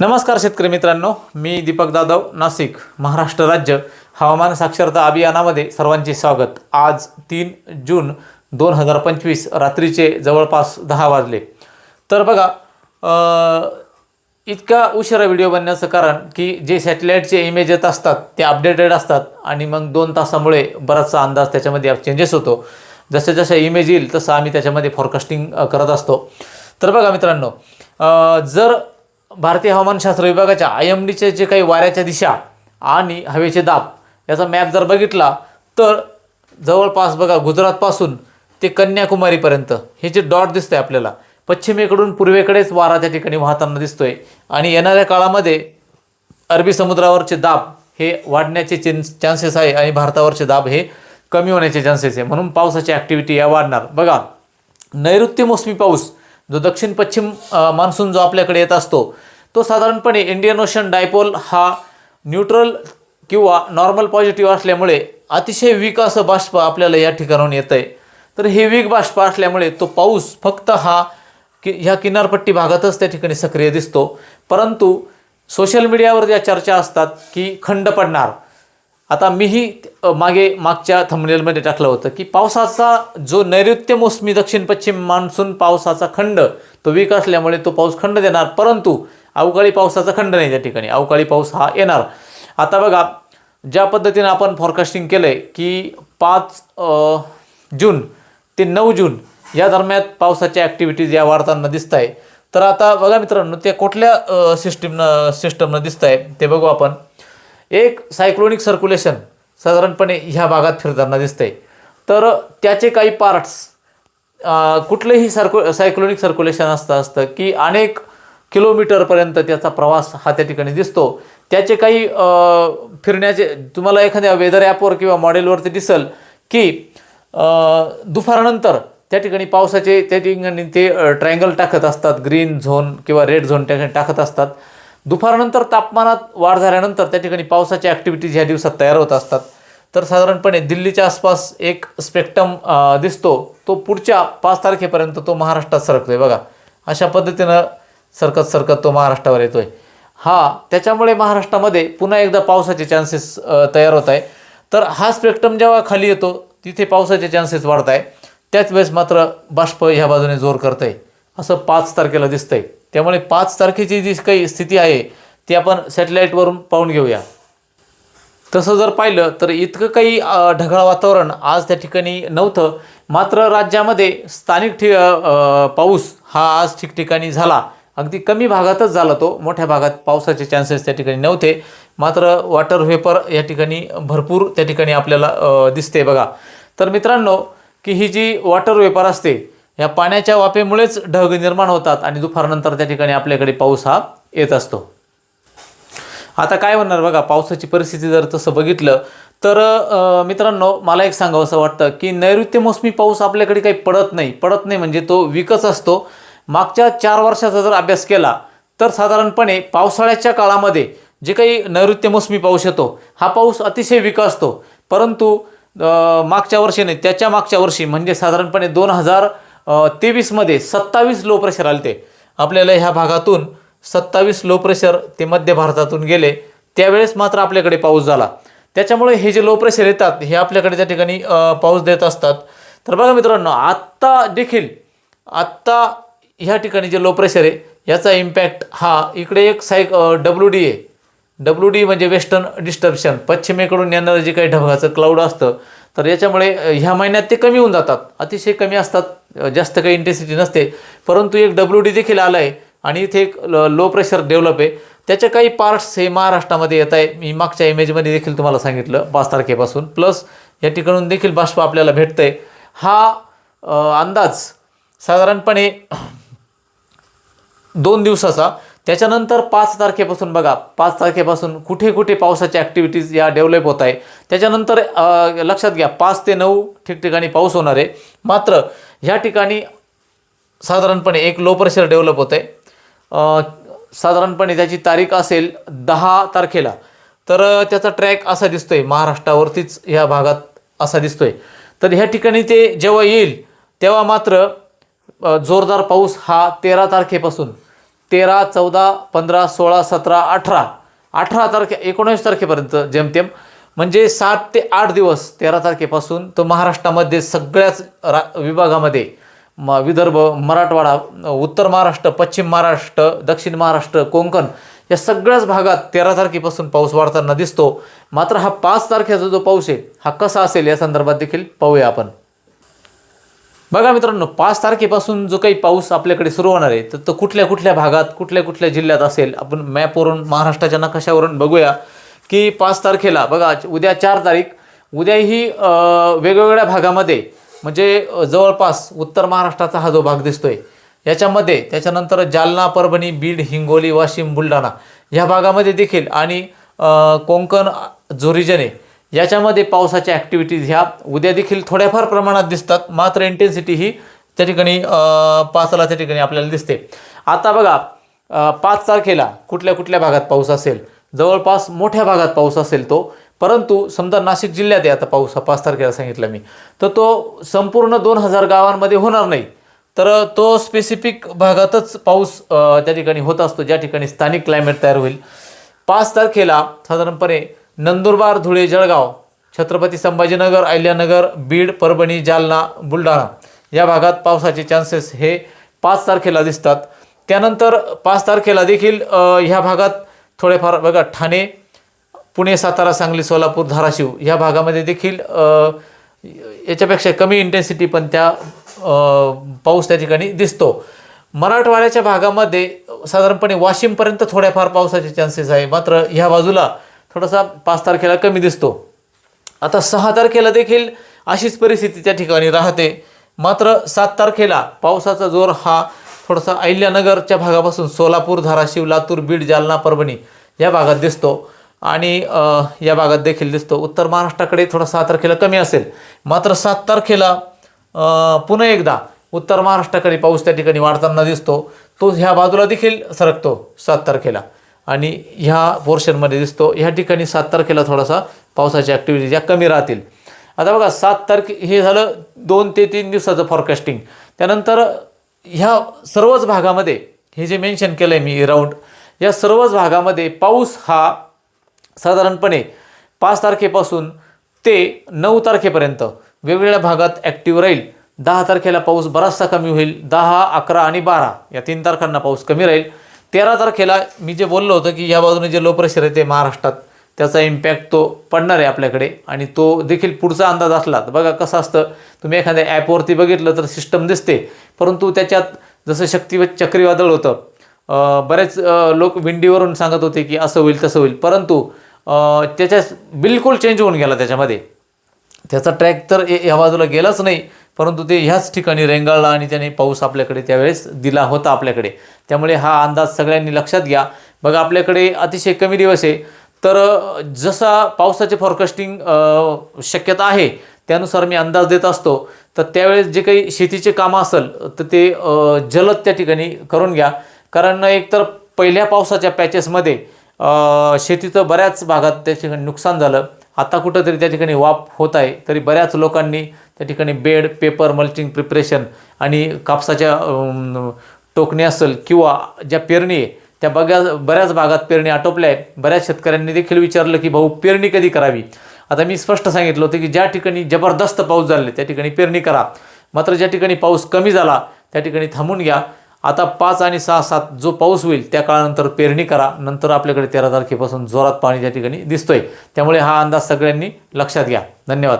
नमस्कार शेतकरी मित्रांनो मी दीपक जाधव नाशिक महाराष्ट्र राज्य हवामान साक्षरता अभियानामध्ये सर्वांचे स्वागत. आज तीन जून दोन हजार पंचवीस रात्रीचे जवळपास दहा वाजले. तर बघा इतका उशिरा व्हिडिओ बनण्याचं कारण की जे सॅटेलाईटचे इमेज येत असतात ते अपडेटेड असतात आणि मग दोन तासामुळे बराचसा अंदाज त्याच्यामध्ये चेंजेस होतो. जसं जसं इमेज येईल तसं आम्ही त्याच्यामध्ये फॉरकास्टिंग करत असतो. तर बघा मित्रांनो जर भारतीय हवामानशास्त्र विभागाच्या आय एम डीचे जे काही वाऱ्याच्या दिशा आणि हवेचे दाब याचा मॅप जर बघितला तर जवळपास बघा गुजरातपासून ते कन्याकुमारीपर्यंत हे जे डॉट दिसतं आहे आपल्याला पश्चिमेकडून पूर्वेकडेच वारा त्या ठिकाणी वाहताना दिसतोय. आणि येणाऱ्या काळामध्ये अरबी समुद्रावरचे दाब हे वाढण्याचे चिन चान्सेस आहे आणि भारतावरचे दाब हे कमी होण्याचे चान्सेस आहे. म्हणून पावसाची ॲक्टिव्हिटी या वाढणार. बघा नैऋत्य मोसमी पाऊस जो दक्षिण पश्चिम मान्सून जो आपल्याकडे येत असतो तो साधारणपणे इंडियन ओशन डायपोल हा न्यूट्रल किंवा नॉर्मल पॉझिटिव्ह असल्यामुळे अतिशय वीक असं बाष्प आपल्याला या ठिकाणाहून येतं आहे तर हे वीक बाष्प असल्यामुळे तो पाऊस फक्त हा कि ह्या किनारपट्टी भागातच त्या ठिकाणी सक्रिय दिसतो. परंतु सोशल मीडियावर ज्या चर्चा असतात की खंड पडणार. आता मीही मागे मागच्या थंबनेलमध्ये टाकलं होतं की पावसाचा जो नैऋत्य मोसमी दक्षिण पश्चिम मान्सून पावसाचा खंड तो वीक असल्यामुळे तो पाऊस खंड देणार. परंतु अवकाळी पावसाचा खंड नाही त्या ठिकाणी. अवकाळी पाऊस हा येणार. आता बघा ज्या पद्धतीनं आपण फॉरकास्टिंग केलं आहे की पाच जून ते नऊ जून या दरम्यान पावसाच्या ॲक्टिव्हिटीज या वाढताना दिसत आहे तर आता बघा मित्रांनो ते कुठल्या सिस्टीमनं सिस्टमनं दिसत आहे ते बघू आपण. एक सायक्लोनिक सर्क्युलेशन साधारणपणे ह्या भागात फिरताना दिसतंय. तर त्याचे काही पार्ट्स कुठलंही सर्कु सायक्लोनिक सर्क्युलेशन असतं असतं की अनेक किलोमीटरपर्यंत त्याचा प्रवास हा त्या ठिकाणी दिसतो. त्याचे काही फिरण्याचे तुम्हाला एखाद्या वेदर ॲपवर किंवा मॉडेलवरती दिसल की दुपारनंतर त्या ठिकाणी पावसाचे त्या ठिकाणी ते ट्रायंगल टाकत असतात ग्रीन झोन किंवा रेड झोन त्या ठिकाणी टाकत असतात. दुपारनंतर तापमानात वाढ झाल्यानंतर त्या ठिकाणी पावसाच्या ॲक्टिव्हिटीज ह्या दिवसात तयार होत असतात तर साधारणपणे दिल्लीच्या आसपास एक स्पेक्ट्रम दिसतो. तो पुढच्या पाच तारखेपर्यंत तो महाराष्ट्रात सरकतो आहे बघा. अशा पद्धतीनं सरकत सरकत तो महाराष्ट्रावर येतोय. हा त्याच्यामुळे महाराष्ट्रामध्ये पुन्हा एकदा पावसाचे चान्सेस तयार होत आहे. तर हा स्पेक्ट्रम जेव्हा खाली येतो तिथे पावसाचे चान्सेस वाढत आहे त्याच वेळेस मात्र बाष्प ह्या बाजूने जोर करत आहे असं पाच तारखेला दिसतंय. त्यामुळे पाच तारखेची जी काही स्थिती आहे ती आपण सॅटेलाईटवरून पाहून घेऊया. तसं जर पाहिलं तर इतकं काही ढगाळ वातावरण आज त्या ठिकाणी नव्हतं. मात्र राज्यामध्ये स्थानिक ठि पाऊस हा आज ठिकठिकाणी झाला. अगदी कमी भागातच झाला तो. मोठ्या भागात पावसाचे चान्सेस त्या ठिकाणी नव्हते. मात्र वॉटर व्हेपर या ठिकाणी भरपूर त्या ठिकाणी आपल्याला दिसते बघा. तर मित्रांनो की ही जी वॉटर वेपर असते या पाण्याच्या वाफेमुळेच ढग निर्माण होतात आणि दुपारनंतर त्या ठिकाणी आपल्याकडे पाऊस हा येत असतो. आता काय म्हणणार बघा पावसाची परिस्थिती जर तसं बघितलं तर मित्रांनो मला एक सांगावं असं वाटतं की नैऋत्य मोसमी पाऊस आपल्याकडे काही पडत नाही. पडत नाही म्हणजे तो विकच असतो. मागच्या चार वर्षाचा जर अभ्यास केला तर साधारणपणे पावसाळ्याच्या काळामध्ये जे काही नैऋत्य मोसमी पाऊस येतो हा पाऊस अतिशय विक असतो. परंतु मागच्या वर्षी नाही त्याच्या मागच्या वर्षी म्हणजे साधारणपणे दोन हजार तेवीसमध्ये सत्तावीस लो प्रेशर आले ते आपल्याला ह्या भागातून सत्तावीस लो प्रेशर ते मध्य भारतातून गेले. त्यावेळेस मात्र आपल्याकडे पाऊस झाला. त्याच्यामुळे हे जे लो प्रेशर येतात हे आपल्याकडे त्या ठिकाणी पाऊस देत असतात. तर बघा मित्रांनो आत्ता देखील आत्ता ह्या ठिकाणी जे लो प्रेशर आहे याचा इम्पॅक्ट हा इकडे एक सायक डब्ल्यू डी आहे. डब्ल्यू डी म्हणजे वेस्टर्न डिस्टर्बशन पश्चिमेकडून येणारं जे काही ढगाचं क्लाउड असतं तर याच्यामुळे ह्या महिन्यात ते कमी होऊन जातात. अतिशय कमी असतात. जास्त काही इंटेन्सिटी नसते. परंतु एक डब्ल्यू डी देखील आला आहे आणि इथे एक लो प्रेशर डेव्हलप आहे. त्याचे काही पार्ट्स हे महाराष्ट्रामध्ये येत आहे. मी मागच्या इमेजमध्ये देखील तुम्हाला सांगितलं पाच तारखेपासून. प्लस या ठिकाणून देखील बाष्प आपल्याला भेटतं आहे हा अंदाज साधारणपणे दोन दिवसाचा. त्याच्यानंतर पाच तारखेपासून बघा पाच तारखेपासून कुठे कुठे पावसाच्या ॲक्टिव्हिटीज या डेव्हलप होत आहे. त्याच्यानंतर लक्षात घ्या पाच ते नऊ ठिकठिकाणी पाऊस होणार आहे. मात्र ह्या ठिकाणी साधारणपणे एक लो प्रेशर डेव्हलप होत आहे. साधारणपणे त्याची तारीख असेल दहा तारखेला. तर त्याचा ट्रॅक असा दिसतो आहे महाराष्ट्रावरतीच ह्या भागात असा दिसतो आहे तर ह्या ठिकाणी ते जेव्हा येईल तेव्हा मात्र जोरदार पाऊस हा तेरा तारखेपासून. तेरा चौदा पंधरा सोळा सतरा अठरा. अठरा तारखे एकोणावीस तारखेपर्यंत जेमतेम. म्हणजे सात ते आठ दिवस तेरा तारखेपासून तो महाराष्ट्रामध्ये सगळ्याच रा विभागामध्ये म विदर्भ मराठवाडा उत्तर महाराष्ट्र पश्चिम महाराष्ट्र दक्षिण महाराष्ट्र कोंकण या सगळ्याच भागात तेरा तारखेपासून पाऊस वाढताना दिसतो. मात्र हा पाच तारखेचा जो पाऊस आहे हा कसा असेल या संदर्भात देखील पाहूया आपण. बघा मित्रांनो पाच तारखेपासून जो काही पाऊस आपल्याकडे सुरू होणार आहे तर तो कुठल्या कुठल्या भागात कुठल्या कुठल्या जिल्ह्यात असेल आपण मॅपवरून महाराष्ट्राच्या नकाशावरून बघूया की पाच तारखेला बघा उद्या चार तारीख उद्याही वेगवेगळ्या भागामध्ये म्हणजे जवळपास उत्तर महाराष्ट्राचा हा जो भाग दिसतोय याच्यामध्ये त्याच्यानंतर जालना परभणी बीड हिंगोली वाशिम बुलढाणा ह्या भागामध्ये देखील आणि कोंकण जो रिजन आहे याच्यामध्ये पावसाच्या ॲक्टिव्हिटीज ह्या उद्या देखील थोड्याफार प्रमाणात दिसतात. मात्र इंटेन्सिटी ही त्या ठिकाणी पाचला त्या ठिकाणी आपल्याला दिसते. आता बघा पाच तारखेला कुठल्या कुठल्या भागात पाऊस असेल? जवळपास मोठ्या भागात पाऊस असेल तो. परंतु समजा नाशिक जिल्ह्यात आहे आता पाऊस हा पाच तारखेला सांगितला मी तर तो संपूर्ण दोन हजार गावांमध्ये होणार नाही. तर तो स्पेसिफिक भागातच पाऊस त्या ठिकाणी होत असतो ज्या ठिकाणी स्थानिक क्लायमेट तयार होईल. पाच तारखेला साधारणपणे नंदुरबार धुळे जळगाव छत्रपती संभाजीनगर अहिल्यानगर बीड परभणी जालना बुलढाणा या भागात पावसाचे चान्सेस हे पाच तारखेला दिसतात. त्यानंतर पाच तारखेला देखील ह्या भागात थोडेफार बघा ठाणे पुणे सातारा सांगली सोलापूर धाराशिव ह्या भागामध्ये देखील याच्यापेक्षा कमी इंटेन्सिटी पण त्या पाऊस त्या ठिकाणी दिसतो. मराठवाड्याच्या भागामध्ये साधारणपणे वाशिमपर्यंत थोड्याफार पावसाचे चान्सेस आहे. मात्र ह्या बाजूला थोडासा पाच तारखेला कमी दिसतो. आता सहा तारखेला देखील अशीच परिस्थिती त्या ठिकाणी राहते. मात्र सात तारखेला पावसाचा जोर हा थोडासा अहिल्यानगरच्या भागापासून सोलापूर धाराशिव लातूर बीड जालना परभणी या भागात दिसतो. आणि या भागात देखील दिसतो. उत्तर महाराष्ट्राकडे थोडा सहा तारखेला कमी असेल. मात्र सात तारखेला पुन्हा एकदा उत्तर महाराष्ट्राकडे पाऊस त्या ठिकाणी वाढताना दिसतो. तो ह्या बाजूला देखील सरकतो सात तारखेला. आणि ह्या पोर्शनमध्ये दिसतो. ह्या ठिकाणी सात तारखेला थोडासा पावसाच्या ॲक्टिव्हिटीज या कमी राहतील. आता बघा सात तारखे हे झालं दोन ते तीन दिवसाचं फॉरकास्टिंग त्यानंतर ह्या सर्वच भागामध्ये हे जे मेन्शन केलं आहे मी राऊंड या सर्वच भागामध्ये पाऊस हा साधारणपणे पाच तारखेपासून ते नऊ तारखेपर्यंत वेगवेगळ्या भागात ॲक्टिव्ह राहील. दहा तारखेला पाऊस बराचसा कमी होईल. दहा अकरा आणि बारा या तीन तारखांना पाऊस कमी राहील. तेरा तारखेला मी जे बोललो होतं की या बाजूने जे लो प्रेशर आहे ते महाराष्ट्रात त्याचा इम्पॅक्ट तो पडणार आहे आपल्याकडे. आणि तो देखील पुढचा अंदाज असला तर बघा कसं असतं. तुम्ही एखाद्या ॲपवरती बघितलं तर सिस्टम दिसते. परंतु त्याच्यात जसं शक्ती चक्रीवादळ होतं बरेच लोक विंडीवरून सांगत होते की असं होईल तसं होईल. परंतु त्याच्या बिलकुल चेंज होऊन गेला त्याच्यामध्ये. त्याचा ट्रॅक तर ए- या बाजूला गेलाच नाही. परंतु ते ह्याच ठिकाणी रेंगाळला आणि त्याने पाऊस आपल्याकडे त्यावेळेस दिला होता आपल्याकडे. त्यामुळे हा अंदाज सगळ्यांनी लक्षात घ्या. बघा आपल्याकडे अतिशय कमी दिवस आहे. तर जसा पावसाचे फॉरकास्टिंग शक्यता आहे त्यानुसार मी अंदाज देत असतो. तर त्यावेळेस जे काही शेतीचे कामं असेल तर ते जलद त्या ठिकाणी करून घ्या. कारण एकतर पहिल्या पावसाच्या पॅचेसमध्ये शेतीचं बऱ्याच भागात त्या ठिकाणी नुकसान झालं. आता कुठंतरी त्या ठिकाणी वाप होत आहे तरी बऱ्याच लोकांनी त्या ठिकाणी बेड पेपर मल्चिंग प्रिपरेशन आणि कापसाच्या टोकणी असेल किंवा ज्या पेरणी आहे त्या बघ्या बऱ्याच भागात पेरणी आटोपल्या आहेत. बऱ्याच शेतकऱ्यांनी देखील विचारलं की भाऊ पेरणी कधी करावी? आता मी स्पष्ट सांगितलं होतं की ज्या ठिकाणी जबरदस्त पाऊस झाले त्या ठिकाणी पेरणी करा. मात्र ज्या ठिकाणी पाऊस कमी झाला त्या ठिकाणी थांबून घ्या. आता पाच आणि सहा सात जो पाऊस होईल त्या काळानंतर पेरणी करा. नंतर आपल्याकडे तेरा तारखेपासून जोरात पाणी त्या ठिकाणी दिसतोय. त्यामुळे हा अंदाज सगळ्यांनी लक्षात घ्या. धन्यवाद.